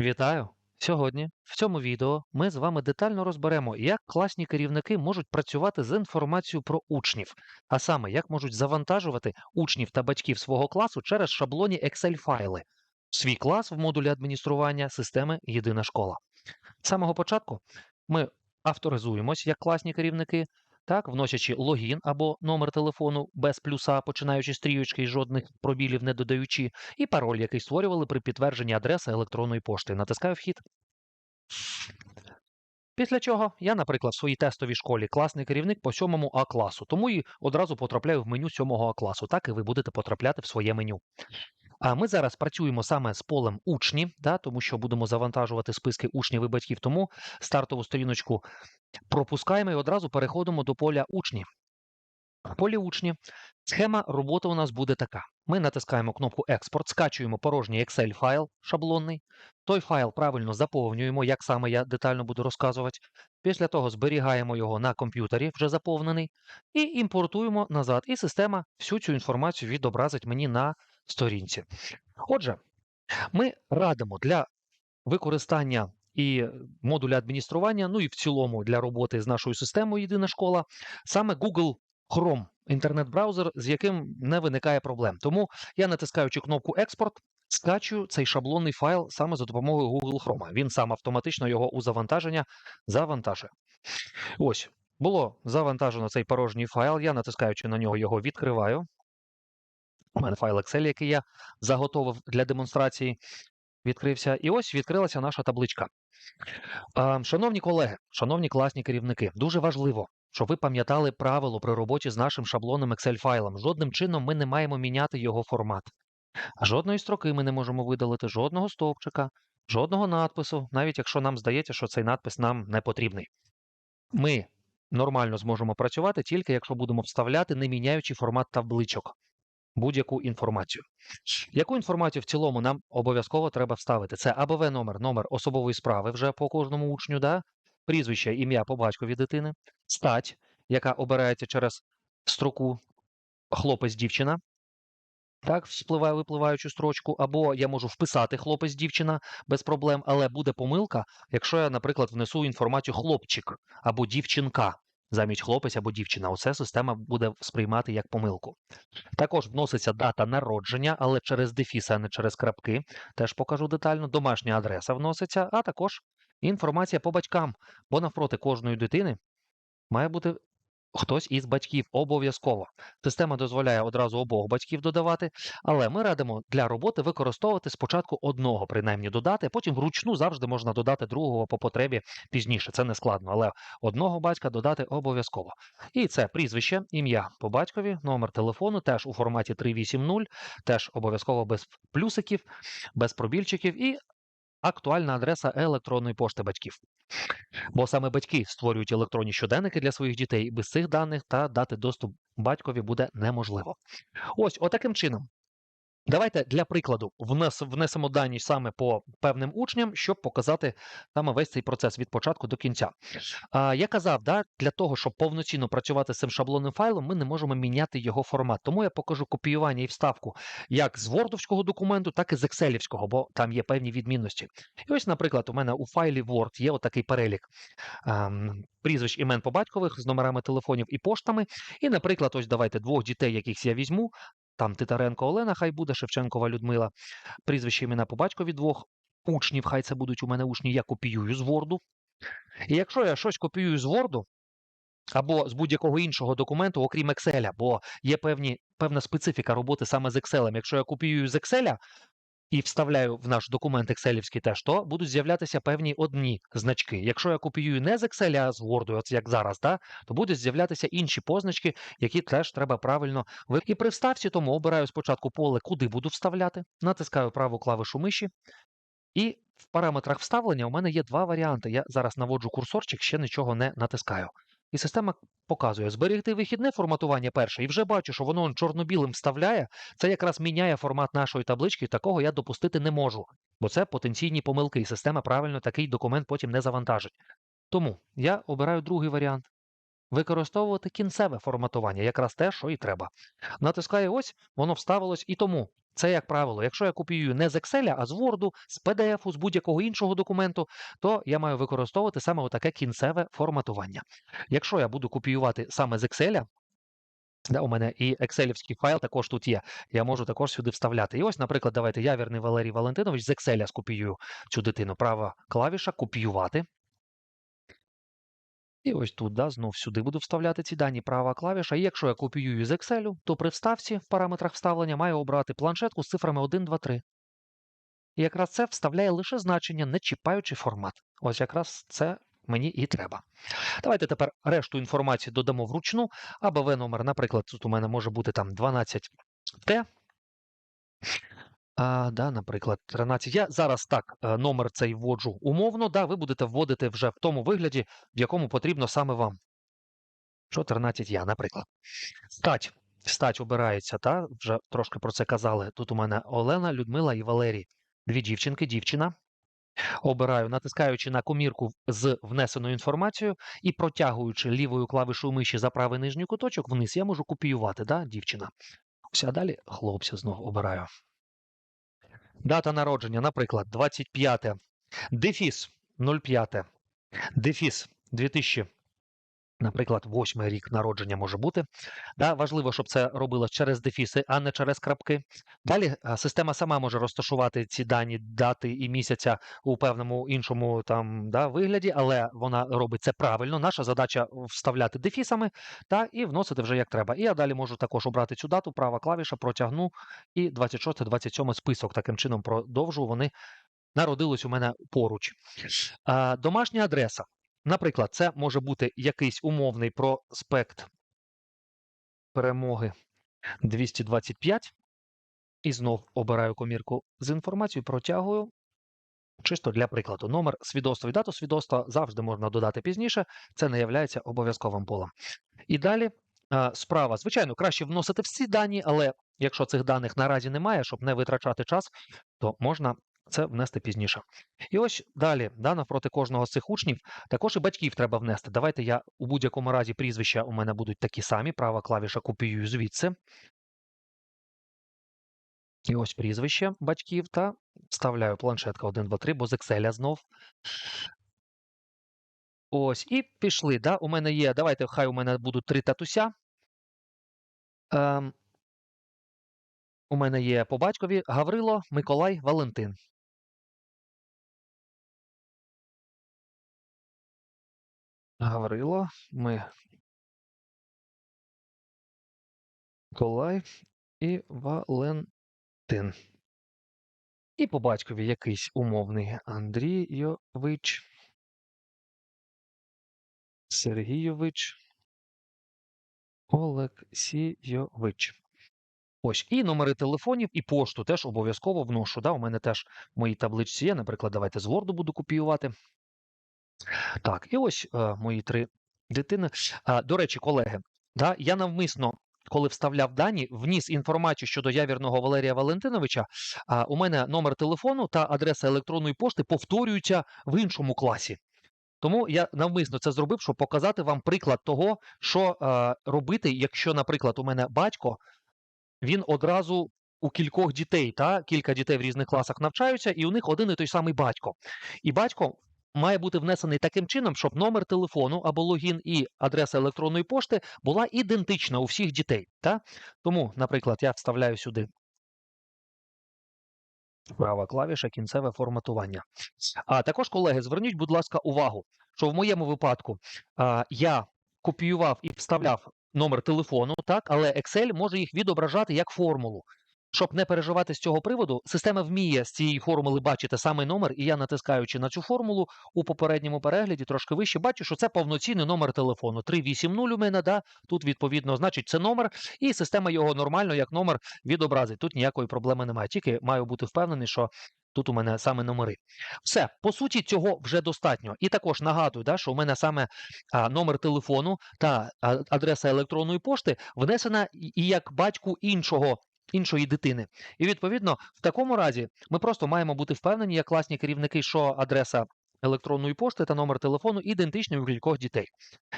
Вітаю! Сьогодні в цьому відео ми з вами детально розберемо, як класні керівники можуть працювати з інформацією про учнів, а саме як можуть завантажувати учнів та батьків свого класу через шаблоні Excel-файли свій клас в модулі адміністрування системи Єдина школа. З самого початку ми авторизуємось як класні керівники, так, вносячи логін або номер телефону без плюса, починаючи з трієчки і жодних пробілів не додаючи, і пароль, який створювали при підтвердженні адреси електронної пошти. Натискаю вхід. Після чого я, наприклад, в своїй тестовій школі класний керівник по 7 А класу, тому і одразу потрапляю в меню 7 А класу. Так і ви будете потрапляти в своє меню. А ми зараз працюємо саме з полем учні, да, тому що будемо завантажувати списки учнів і батьків. Тому стартову сторіночку пропускаємо і одразу переходимо до поля учні. Полі учні схема роботи у нас буде така: ми натискаємо кнопку Експорт, скачуємо порожній Excel файл шаблонний. Той файл правильно заповнюємо, як саме я детально буду розказувати. Після того зберігаємо його на комп'ютері, вже заповнений, і імпортуємо назад. І система всю цю інформацію відобразить мені на сторінці. Отже, ми радимо для використання і модуля адміністрування, ну і в цілому для роботи з нашою системою Єдина школа, саме Google Chrome, інтернет-браузер, з яким не виникає проблем. Тому я натискаючи кнопку Експорт, скачую цей шаблонний файл саме за допомогою Google Chrome. Він сам автоматично його у завантаження завантажує. Ось, було завантажено цей порожній файл. Я натискаючи на нього, його відкриваю. У мене файл Excel, який я заготовив для демонстрації, відкрився. І ось відкрилася наша табличка. Шановні колеги, шановні класні керівники, дуже важливо, щоб ви пам'ятали правило при роботі з нашим шаблонним Excel-файлом. Жодним чином ми не маємо міняти його формат. Жодної строки ми не можемо видалити, жодного стовпчика, жодного надпису, навіть якщо нам здається, що цей надпис нам не потрібний. Ми нормально зможемо працювати тільки якщо будемо вставляти, не міняючи формат табличок будь-яку інформацію. Яку інформацію в цілому нам обов'язково треба вставити? Це АБВ номер, номер особової справи вже по кожному учню, да? прізвище, ім'я по батькові дитини, стать, яка обирається через строку хлопець-дівчина. Так, вспливає випливаючу строчку, або я можу вписати хлопець-дівчина без проблем, але буде помилка, якщо я, наприклад, внесу інформацію хлопчик або дівчинка замість хлопець або дівчина. Оце система буде сприймати як помилку. Також вноситься дата народження, але через дефіс, а не через крапки. Теж покажу детально. Домашня адреса вноситься, а також інформація по батькам, бо навпроти кожної дитини має бути Хтось із батьків обов'язково. Система дозволяє одразу обох батьків додавати, але ми радимо для роботи використовувати спочатку одного, принаймні додати, потім вручну завжди можна додати другого по потребі пізніше. Це не складно, але одного батька додати обов'язково. І це прізвище, ім'я по батькові, номер телефону теж у форматі 380, теж обов'язково без плюсиків, без пробільчиків і актуальна адреса електронної пошти батьків. Бо саме батьки створюють електронні щоденники для своїх дітей, без цих даних та дати доступ батькові буде неможливо. Ось отаким чином Давайте для прикладу внес, внесемо дані саме по певним учням, щоб показати саме весь цей процес від початку до кінця. Я казав, да, для того, щоб повноцінно працювати з цим шаблонним файлом, ми не можемо міняти його формат. Тому я покажу копіювання і вставку як з Word документу, так і з Excel, бо там є певні відмінності. І ось, наприклад, у мене у файлі Word є отакий перелік. А, Прізвищ імен по батькових з номерами телефонів і поштами. І, наприклад, ось давайте двох дітей, яких я візьму, там Титаренко Олена, хай буде Шевченкова Людмила, прізвище імена по батькові двох учнів, хай це будуть у мене учні, я копіюю з Ворду. І якщо я щось копіюю з Word, або з будь-якого іншого документу, окрім Excel, бо є певні, певна специфіка роботи саме з Excel. Якщо я копіюю з Excel, і вставляю в наш документ Excel теж, то будуть з'являтися певні одні значки. Якщо я копіюю не з Excel, а з Word, як зараз, да, то будуть з'являтися інші позначки, які теж треба правильно І при вставці тому обираю спочатку поле, куди буду вставляти, натискаю праву клавишу миші. І в параметрах вставлення у мене є два варіанти. Я зараз наводжу курсорчик, ще нічого не натискаю. І система показує зберегти вихідне форматування перше, і вже бачу, що воно чорно-білим вставляє. Це якраз міняє формат нашої таблички, такого я допустити не можу, бо це потенційні помилки, і система правильно такий документ потім не завантажить. Тому я обираю другий варіант. використовувати кінцеве форматування, якраз те, що і треба. Натискаю ось, воно вставилось і тому. Це, як правило, якщо я копіюю не з Excel, а з Word, з PDF, з будь-якого іншого документу, то я маю використовувати саме отаке кінцеве форматування. Якщо я буду копіювати саме з Excel, Да, у мене і екселівський файл також тут є. Я можу також сюди вставляти. І ось, наприклад, давайте я, вірний Валерій Валентинович, з Excel скопіюю цю дитину. Права клавіша копіювати. І ось тут, да, знов сюди буду вставляти ці дані права клавіша. І якщо я копіюю з Excel, то при вставці в параметрах вставлення маю обрати планшетку з цифрами 1, 2, 3. І якраз це вставляє лише значення, не чіпаючи формат. Ось якраз це мені і треба. Давайте тепер решту інформації додамо вручну. АБВ номер, наприклад, тут у мене може бути там 12Т. А, да, наприклад, 13. Я зараз так е, номер цей вводжу умовно, да, ви будете вводити вже в тому вигляді, в якому потрібно саме вам. Що 13 я, наприклад. Стать. Стать обирається, та? вже трошки про це казали. Тут у мене Олена, Людмила і Валерій. Дві дівчинки, дівчина. Обираю, натискаючи на комірку з внесеною інформацією і протягуючи лівою клавішою миші за правий нижній куточок вниз, я можу копіювати, да, дівчина. А далі хлопця знову обираю. Дата народження, наприклад, 25. Дефіс 05. Дефіс 2000. Наприклад, восьмий рік народження може бути. Да, важливо, щоб це робилось через дефіси, а не через крапки. Далі система сама може розташувати ці дані дати і місяця у певному іншому там да, вигляді, але вона робить це правильно. Наша задача вставляти дефісами та і вносити вже як треба. І я далі можу також обрати цю дату, права клавіша, протягну і 26-27 список. Таким чином продовжу. Вони народились у мене поруч. А, домашня адреса. Наприклад, це може бути якийсь умовний проспект перемоги 225. І знов обираю комірку з інформацією, протягую. Чисто для прикладу. Номер свідоцтва і дату свідоцтва завжди можна додати пізніше. Це не є обов'язковим полем. І далі справа. Звичайно, краще вносити всі дані, але якщо цих даних наразі немає, щоб не витрачати час, то можна це внести пізніше. І ось далі, да, навпроти кожного з цих учнів, також і батьків треба внести. Давайте я у будь-якому разі прізвища у мене будуть такі самі. Права клавіша копіюю звідси. І ось прізвище батьків та вставляю планшетка 1, 2, 3, бо з Excel знов. Ось, і пішли. Да? У мене є. Давайте, хай у мене будуть три татуся. Ем, у мене є по батькові Гаврило, Миколай, Валентин. Гаврило, ми. Миколай і Валентин. І по батькові якийсь умовний Андрійович. Сергійович. Олексійович. Ось, і номери телефонів, і пошту теж обов'язково вношу. Да? У мене теж в моїй табличці є. Наприклад, давайте з Word буду копіювати. Так, і ось е, мої три дитини. А, до речі, колеги, да, я навмисно, коли вставляв дані, вніс інформацію щодо явірного Валерія Валентиновича. А, у мене номер телефону та адреса електронної пошти повторюються в іншому класі. Тому я навмисно це зробив, щоб показати вам приклад того, що е, робити, якщо, наприклад, у мене батько, він одразу у кількох дітей, та кілька дітей в різних класах навчаються, і у них один і той самий батько. І батько має бути внесений таким чином, щоб номер телефону або логін і адреса електронної пошти була ідентична у всіх дітей. Та? Тому, наприклад, я вставляю сюди права клавіша, кінцеве форматування. А також, колеги, зверніть, будь ласка, увагу, що в моєму випадку а, я копіював і вставляв номер телефону, так, але Excel може їх відображати як формулу. Щоб не переживати з цього приводу, система вміє з цієї формули бачити саме номер, і я, натискаючи на цю формулу у попередньому перегляді, трошки вище, бачу, що це повноцінний номер телефону. 380 у мене, да, тут, відповідно, значить, це номер, і система його нормально як номер відобразить. Тут ніякої проблеми немає. Тільки маю бути впевнений, що тут у мене саме номери. Все, по суті, цього вже достатньо. І також нагадую, да, що у мене саме а, номер телефону та адреса електронної пошти внесена і як батьку іншого іншої дитини. І відповідно, в такому разі ми просто маємо бути впевнені, як класні керівники, що адреса електронної пошти та номер телефону ідентичний у кількох дітей.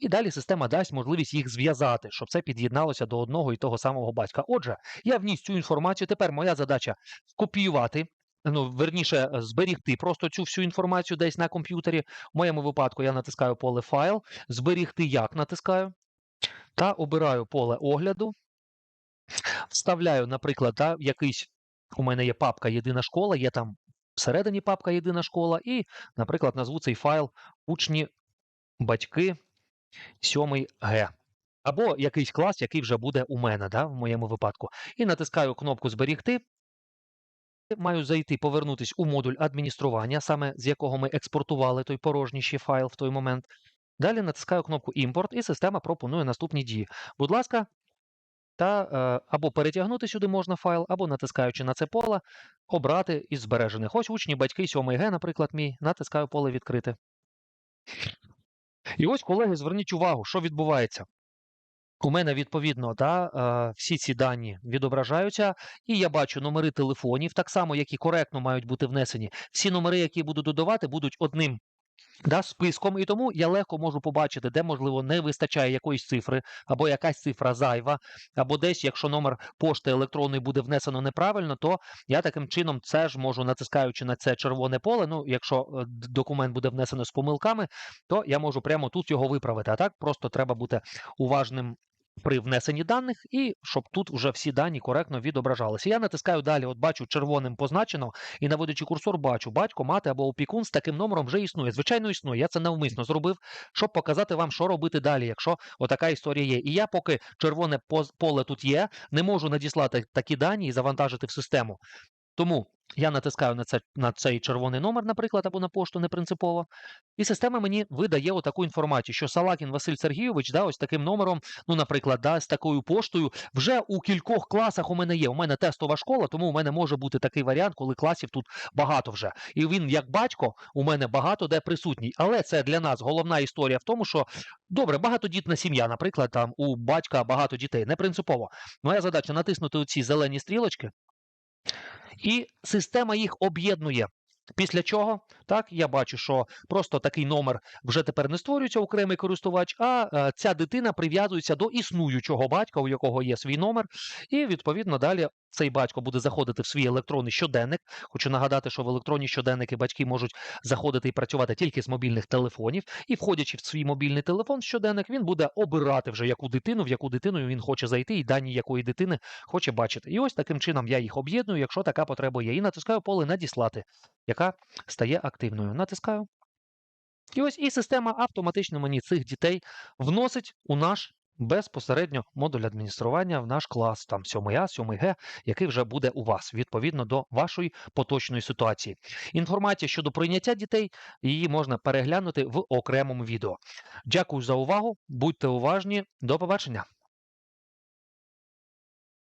І далі система дасть можливість їх зв'язати, щоб це під'єдналося до одного і того самого батька. Отже, я вніс цю інформацію. Тепер моя задача скопіювати. Ну, верніше, е, зберігти просто цю всю інформацію десь на комп'ютері. В моєму випадку я натискаю поле файл, зберігти як натискаю, та обираю поле огляду, вставляю, наприклад, да, якийсь у мене є папка Єдина школа, є там всередині папка Єдина школа, і, наприклад, назву цей файл учні, батьки 7 Г. Або якийсь клас, який вже буде у мене, да, в моєму випадку. І натискаю кнопку Зберігти. Маю зайти, повернутись у модуль адміністрування, саме з якого ми експортували той порожній ще файл в той момент. Далі натискаю кнопку Імпорт, і система пропонує наступні дії. Будь ласка, та е, або перетягнути сюди можна файл, або натискаючи на це поле, обрати із збережених. Ось учні, батьки 7 Г, наприклад, мій, натискаю поле відкрити. І ось, колеги, зверніть увагу, що відбувається. У мене відповідно да, е, всі ці дані відображаються, і я бачу номери телефонів, так само, які коректно мають бути внесені. Всі номери, які буду додавати, будуть одним да, списком, і тому я легко можу побачити, де, можливо, не вистачає якоїсь цифри, або якась цифра зайва, або десь, якщо номер пошти електронної буде внесено неправильно, то я таким чином це ж можу, натискаючи на це червоне поле. Ну, якщо е, документ буде внесено з помилками, то я можу прямо тут його виправити. А так просто треба бути уважним. При внесенні даних, і щоб тут вже всі дані коректно відображалися. Я натискаю далі, от бачу червоним позначено, і наводячи курсор, бачу, батько, мати або опікун з таким номером вже існує. Звичайно, існує. Я це навмисно зробив, щоб показати вам, що робити далі, якщо отака історія є. І я, поки червоне поле тут є, не можу надіслати такі дані і завантажити в систему. Тому я натискаю на, це, на цей червоний номер, наприклад, або на пошту не принципово, і система мені видає отаку інформацію, що Салакін Василь Сергійович, да, ось таким номером, ну, наприклад, да, з такою поштою, вже у кількох класах у мене є. У мене тестова школа, тому у мене може бути такий варіант, коли класів тут багато вже. І він, як батько, у мене багато де присутній. Але це для нас головна історія в тому, що добре, багатодітна сім'я, наприклад, там у батька багато дітей, не принципово. Моя задача натиснути оці зелені стрілочки, і система їх об'єднує. Після чого так я бачу, що просто такий номер вже тепер не створюється окремий користувач, а е, ця дитина прив'язується до існуючого батька, у якого є свій номер, і відповідно далі цей батько буде заходити в свій електронний щоденник. Хочу нагадати, що в електронні щоденники батьки можуть заходити і працювати тільки з мобільних телефонів, і входячи в свій мобільний телефон щоденник, він буде обирати вже яку дитину, в яку дитину він хоче зайти, і дані якої дитини хоче бачити. І ось таким чином я їх об'єдную, якщо така потреба є. І натискаю поле надіслати, яка стає активною. Натискаю. І ось і система автоматично мені цих дітей вносить у наш безпосередньо модуль адміністрування в наш клас, там 7А, 7Г, який вже буде у вас відповідно до вашої поточної ситуації. Інформація щодо прийняття дітей, її можна переглянути в окремому відео. Дякую за увагу, будьте уважні, до побачення.